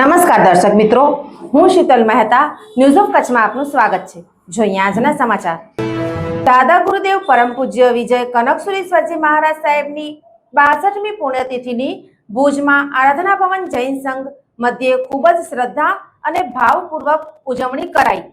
નમસ્કાર દર્શક મિત્રો, હું શીતલ મહેતા ન્યૂઝ ઓફ કચ્છમાં આપનું સ્વાગત છે. જોઈએ આજના સમાચાર. દાદા ગુરુદેવ પરમ પૂજ્ય વિજય કનકસુરેશ્વરજી મહારાજ સાહેબની બાસઠમી પુણ્યતિથિની ભુજમાં આરાધના ભવન જૈન સંઘ મધ્યે ખૂબ જ શ્રદ્ધા અને ભાવપૂર્વક ઉજવણી કરાઈ.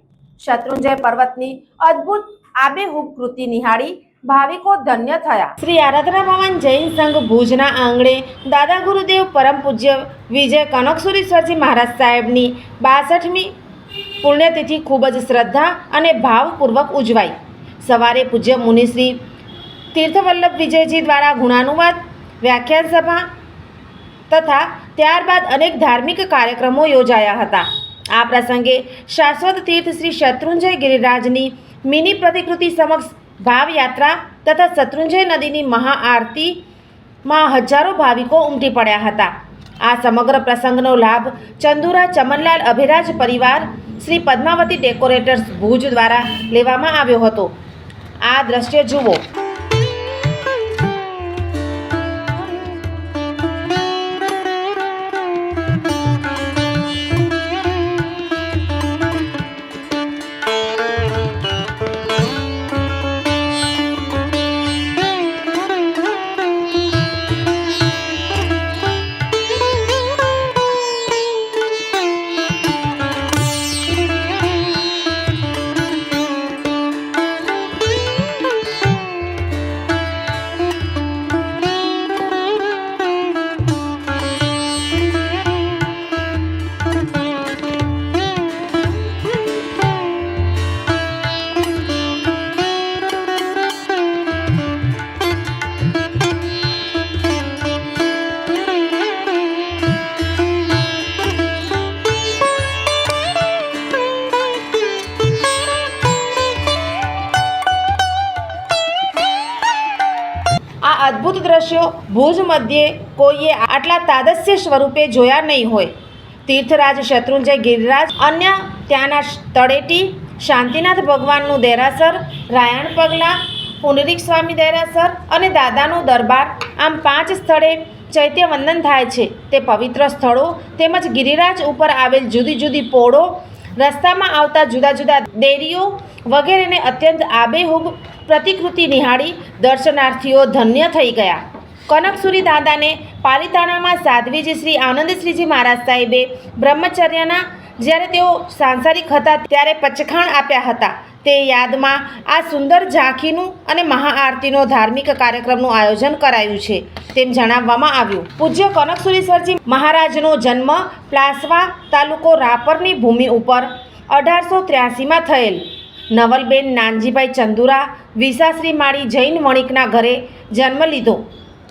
શત્રુંજય પર્વતની અદ્ભુત આબેહૂબ કૃતિ નિહાળી ભાવિકો ધન્ય થયા. શ્રી આરાધના ભવન જૈન સંઘ ભુજના આંગણે દાદા ગુરુદેવ પરમ પૂજ્ય વિજય કનકસુરેશ્વરજી મહારાજ સાહેબની બાસઠમી પુણ્યતિથિ ખૂબ જ શ્રદ્ધા અને ભાવપૂર્વક ઉજવાઈ. સવારે પૂજ્ય મુનિશ્રી તીર્થવલ્લભ વિજયજી દ્વારા ગુણાનુવાદ, વ્યાખ્યાન સભા તથા ત્યારબાદ અનેક ધાર્મિક કાર્યક્રમો યોજાયા હતા. આ પ્રસંગે શાશ્વત તીર્થ શ્રી શત્રુંજય ગિરિરાજની મિની પ્રતિકૃતિ સમક્ષ ભાવયાત્રા તથા શત્રુંજય નદીની મહાઆરતીમાં હજારો ભાવિકો ઉમટી પડ્યા હતા. આ સમગ્ર પ્રસંગનો લાભ ચંદુરા ચમનલાલ અભિરાજ પરિવાર શ્રી પદ્માવતી ડેકોરેટર્સ ભુજ દ્વારા લેવામાં આવ્યો હતો. આ દ્રશ્ય જુઓ. અદ્ભુત દ્રશ્યો ભુજ મધ્યે કોઈએ આટલા તાદસ્ય સ્વરૂપે જોયા નહીં હોય. તીર્થરાજ, શત્રુંજય, ગિરિરાજ, અન્ય ત્યાંના તળેટી, શાંતિનાથ ભગવાનનું દેરાસર, રાયણ પગલા પુનરીક સ્વામી દેરાસર અને દાદાનું દરબાર. આમ પાંચ સ્થળે ચૈત્ય વંદન થાય છે. તે પવિત્ર સ્થળો તેમજ ગિરિરાજ ઉપર આવેલ જુદી જુદી પોળો, રસ્તામાં આવતા જુદા જુદા દેરીઓ વગેરેને અત્યંત આબેહૂબ પ્રતિકૃતિ નિહાળી દર્શનાર્થીઓ ધન્ય થઈ ગયા. કનકસુરી દાદાને પાલિતાણામાં સાધ્વીજી શ્રી આનંદશ્રીજી મહારાજ સાહેબે બ્રહ્મચર્યના જ્યારે તેઓ સાંસારિક હતા ત્યારે પચખાણ આપ્યા હતા. તે યાદમાં આ સુંદર ઝાંખીનું અને મહાઆરતીનો ધાર્મિક કાર્યક્રમનું આયોજન કરાયું છે તેમ જણાવવામાં આવ્યું. પૂજ્ય કનકસુરેશ્વરજી મહારાજનો જન્મ પ્લાસવા તાલુકો રાપરની ભૂમિ ઉપર અઢારસો ત્ર્યાસીમાં થયેલ. નવલબેન, નાનજીભાઈ ચંદુરા, વિસાશ્રી માળી જૈન વણિકના ઘરે જન્મ લીધો.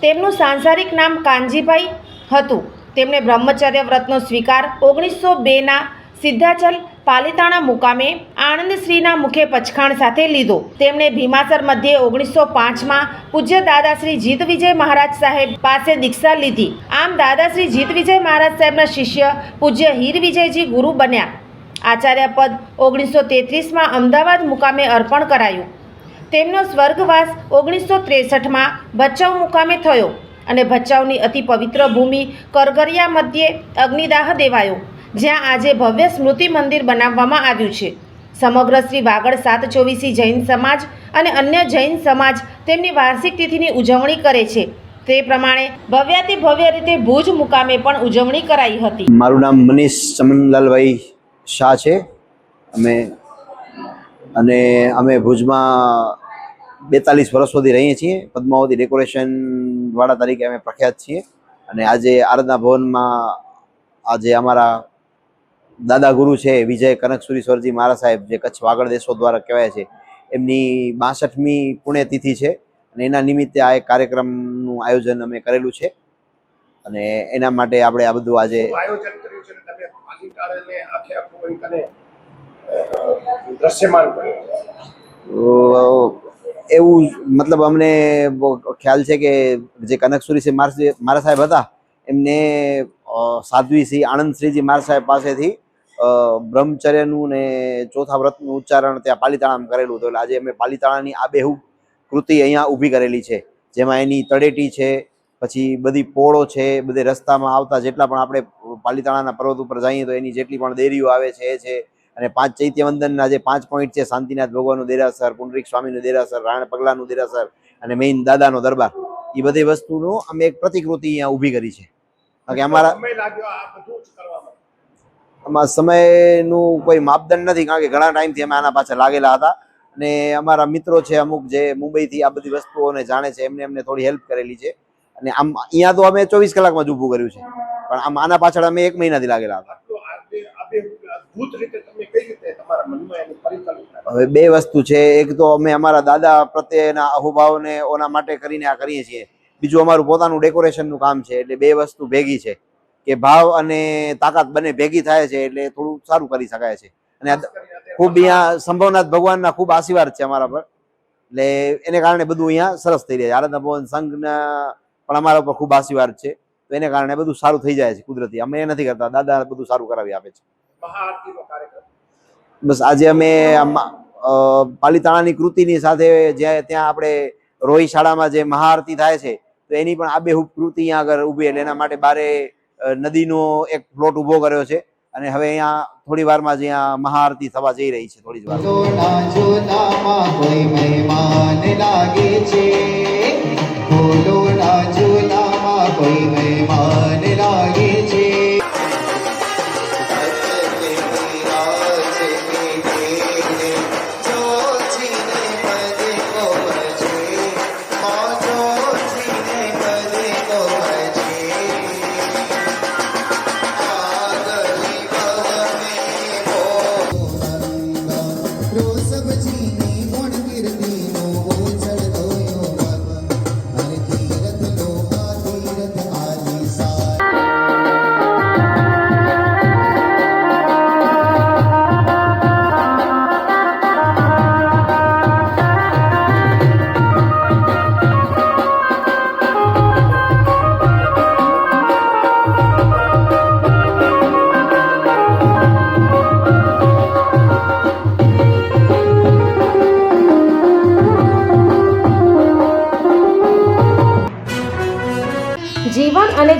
તેમનું સાંસારિક નામ કાનજીભાઈ હતું. તેમણે બ્રહ્મચર્ય વ્રતનો સ્વીકાર ઓગણીસો બેના સિદ્ધાચલ પાલિતાણા મુકામે આનંદશ્રીના મુખે પચખાણ સાથે લીધો. તેમણે ભીમાસર મધ્યે ઓગણીસો પાંચમાં પૂજ્ય દાદાશ્રી જીત વિજય મહારાજ સાહેબ પાસે દીક્ષા લીધી. આમ દાદાશ્રી જીત વિજય મહારાજ સાહેબના શિષ્ય પૂજ્ય હીર વિજયજી ગુરુ બન્યા. આચાર્ય પદ ઓગણીસો તેત્રીસમાં અમદાવાદ મુકામે અર્પણ કરાયું. તેમનો સ્વર્ગવાસ ઓગણીસો ત્રેસઠમાં ભચાઉ મુકામે થયો અને ભચાઉની અતિ પવિત્ર ભૂમિ કરગરિયા મધ્યે અગ્નિદાહ દેવાયો, જ્યાં આજે ભવ્ય સ્મૃતિ મંદિર બનાવવામાં આવ્યું છે. સમગ્ર શ્રી વાગડ સાત ચોવીસી જૈન સમાજ અને અન્ય જૈન સમાજ તેમની વાર્ષિક તિથિની ઉજવણી કરે છે. તે પ્રમાણે ભવ્યાતિ ભવ્ય રીતે ભુજ મુકામે પણ ઉજવણી કરાઈ હતી. મારું નામ મનીષ ચમનલાલભાઈ શાહ છે. અમે, અને અમે ભુજમાં બેતાલીસ વર્ષ સુધી રહીએ છીએ. પદ્માવતી ડેકોરેશન વાળા તરીકે અમે પ્રખ્યાત છીએ. અને આજે આરાધના ભવનમાં આજે અમારા દાદા ગુરુ છે, વિજય કનકસુરીશ્વરજી મહારાજ સાહેબ, જે કચ્છ વાગડ દેશો દ્વારા કહેવાય છે, એમની બાસઠમી પુણ્યતિથિ છે. અને એના નિમિત્તે આ એક કાર્યક્રમનું આયોજન અમે કરેલું છે. અને એના માટે આપણે આ બધું આજે આયોજન કર્યું છે તમે પાલિતાણાને આખે આખું અને દ્રશ્યમાન કર્યું એવું મતલબ અમને ખ્યાલ છે કે જે કનકસુરી સિંહ મારા સાહેબ હતા એમને સાધ્વી શ્રી આનંદ શ્રીજી મારા સાહેબ પાસેથી બ્રહ્મચર્યનું ને ચોથા વ્રતનું ઉચ્ચારણ ત્યાં પાલિતાણામાં કરેલું હતું. એટલે આજે અમે પાલીતાણાની આ બેહુ કૃતિ અહીંયા ઊભી કરેલી છે જેમાં એની તળેટી છે પછી બધી પોળો છે બધે રસ્તામાં આવતા જેટલા પણ આપણે પાલીતાણાના પર્વત ઉપર જઈએ તો એની જેટલી પણ દેરીઓ આવે છે એ છે. અને પાંચ ચૈત્ય વંદનના જે પાંચ પોઈન્ટ છે શાંતિનાથ ભગવાનનું દેરાસર પુંડરીક સ્વામીનું દેરાસર રાણ પગલાનું દેરાસર અને મેઇન દાદાનો દરબાર એ બધી વસ્તુનું અમે એક પ્રતિકૃતિ અહીંયા ઊભી કરી છે. કે અમારા આમાં સમયનું કોઈ માપદંડ નથી કારણ કે ઘણા ટાઈમથી અમે આના પાછળ લાગેલા હતા. અને અમારા મિત્રો છે અમુક જે મુંબઈથી આ બધી વસ્તુઓને જાણે છે એમને અમને થોડી હેલ્પ કરેલી છે. અને આમ અહીંયા તો અમે ચોવીસ કલાકમાં જ ઊભું કર્યું છે. પણ આમ આના પાછળ અમે એક મહિનાથી લાગેલા હતા. હવે બે વસ્તુ છે. એક તો અમે અમારા દાદા પ્રત્યેના અહોભાવને ઓના માટે કરીને આ કરીએ છીએ. બીજું અમારું પોતાનું ડેકોરેશનનું કામ છે. એટલે બે વસ્તુ ભેગી છે કે ભાવ અને તાકાત બંને ભેગી થાય છે એટલે થોડું સારું કરી શકાય છે. અને ખૂબ અહીંયા સંભવનાથ ભગવાનના ખૂબ આશીર્વાદ છે અમારા પર. એટલે એને કારણે બધું અહીંયા સરસ થઈ રહ્યા છે. આરાધના ભવન સંઘના પણ અમારા ઉપર ખૂબ આશીર્વાદ છે. તો એને કારણે બધું સારું થઈ જાય છે કુદરતી. અમે એ નથી કરતા. દાદા બધું સારું કરાવી આપે છે. બસ આજે અમે આમાં, અ, પાલીતાણાની કૃતિની સાથે જ્યાં ત્યાં આપણે રોહી શાળામાં જે મહાઆરતી થાય છે તો એની પણ આબેહૂબ કૃતિ અહીંયા આગળ ઊભી એટલે એના માટે બારે નદીનો એક પ્લોટ ઊભો કર્યો છે. અને હવે અહીંયા થોડી વારમાં જ અહીંયા મહાઆરતી થવા જઈ રહી છે થોડી જ વાર ઝોલામાં કોઈ મહેમાન લાગે છે. ફૂલોના ઝોલામાં કોઈ મહેમાન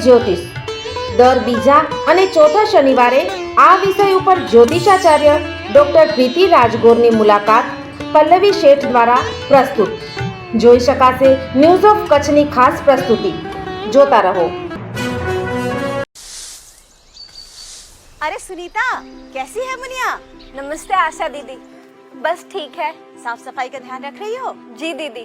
જ્યોતિષ દર બીજા અને ચોથા શનિવારે આ વિષય ઉપર જ્યોતિષાચાર્ય ડોક્ટર પ્રીતિ રાજગોરની મુલાકાત પલ્લવી શેઠ દ્વારા પ્રસ્તુત જોઈ શકાશે ન્યૂઝ ઓફ કચ્છની ખાસ પ્રસ્તુતિ જોતા રહો अरे सुनीता कैसी है मुनिया नमस्ते आशा दीदी बस ठीक है साफ सफाई का ध्यान रख रही हो जी दीदी